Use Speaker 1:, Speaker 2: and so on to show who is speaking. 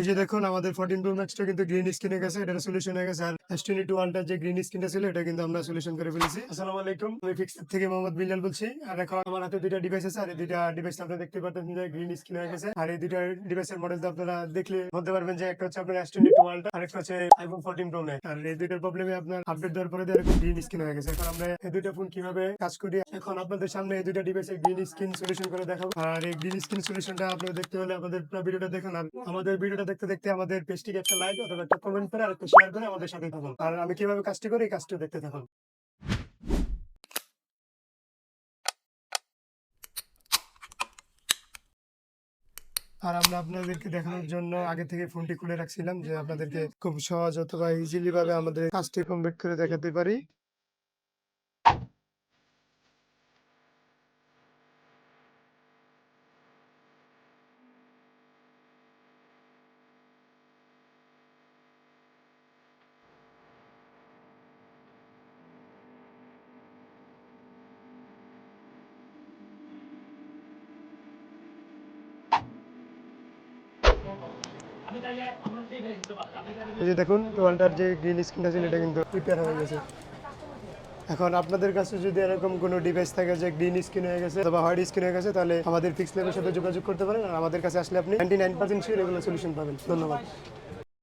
Speaker 1: এই যে দেখুন, আমাদের ফোরটিন প্রো ম্যাক্সটা কিন্তু গ্রিন স্ক্রিন গেছে এটা সলিউশন হয়ে গেছে। আর এস টোয়েন্টি টু ওয়ানটার যে গ্রিন স্ক্রিনটা ছিল, এটা কিন্তু আমরা সলিউশন করে ফেলেছি। আসসালামু আলাইকুম, আমি ফিক্স থেকে মোহাম্মদ বিল্লাল বলছি। আর এখন আমার হাতে দুইটা ডিভাইস আছে, আর এই দুইটা ডিভাইস আপনারা দেখতে পাচ্ছেন যে গ্রিন স্ক্রিন হয়ে গেছে। আর এই দুইটা ডিভাইসের মডেল তো আপনারা দেখলে বলতে পারবেন যে একটা হচ্ছে আপনার এস টোয়েন্টি টু ওয়ানটা আর একটা হচ্ছে আইফোন ফোরটিন প্রো ম্যাক্স আর এই দুইটার প্রবলেমে আপনার আপডেট দেওয়ার পরে এরকম গ্রিন স্ক্রিন হয়ে গেছে। এখন আমরা এই দুইটা ফোন কীভাবে কাজ করি, এখন আপনাদের সামনে এই দুইটা ডিভাইসের গ্রিন স্ক্রিন সলিউশন করে দেখাবো। আর এই গ্রিন স্ক্রিন সলিউশনটা আপনারা দেখতে হলে আমাদের ভিডিওটা দেখুন। আর আমাদের ভিডিওটা দেখতে দেখতে আমাদের পেজটিকে একটা লাইক অথবা একটা কমেন্ট করে আর একটা শেয়ার করে আমাদের সাথে থাকুন। আর আমি কীভাবে কাজটি করি এই কাজটি দেখতে থাকুন। আর আমরা আপনাদেরকে দেখানোর জন্য আগে থেকে ফোনটি খুলে রাখছিলাম যে আপনাদেরকে খুব সহজ অথবা ইজিলি ভাবে আমাদের কাজটি কমপ্লিট করে দেখাতে পারি। এই যে দেখুন টোয়ালটার যে গ্রিন স্ক্রিনটা ছিল, এটা কিন্তু রিপেয়ার হয়ে গেছে। এখন আপনাদের কাছে যদি এরকম কোনো ডিভাইস থাকে যে গ্রিন স্ক্রিন হয়ে গেছে অথবা হোয়াইট স্ক্রিন হয়ে গেছে, তাহলে আমাদের ফিক্স লেভেলের সাথে যোগাযোগ করতে পারেন। আর আমাদের কাছে আসলে আপনি নাইনটি নাইন পার্সেন্ট এগুলো সলিউশন পাবেন। ধন্যবাদ।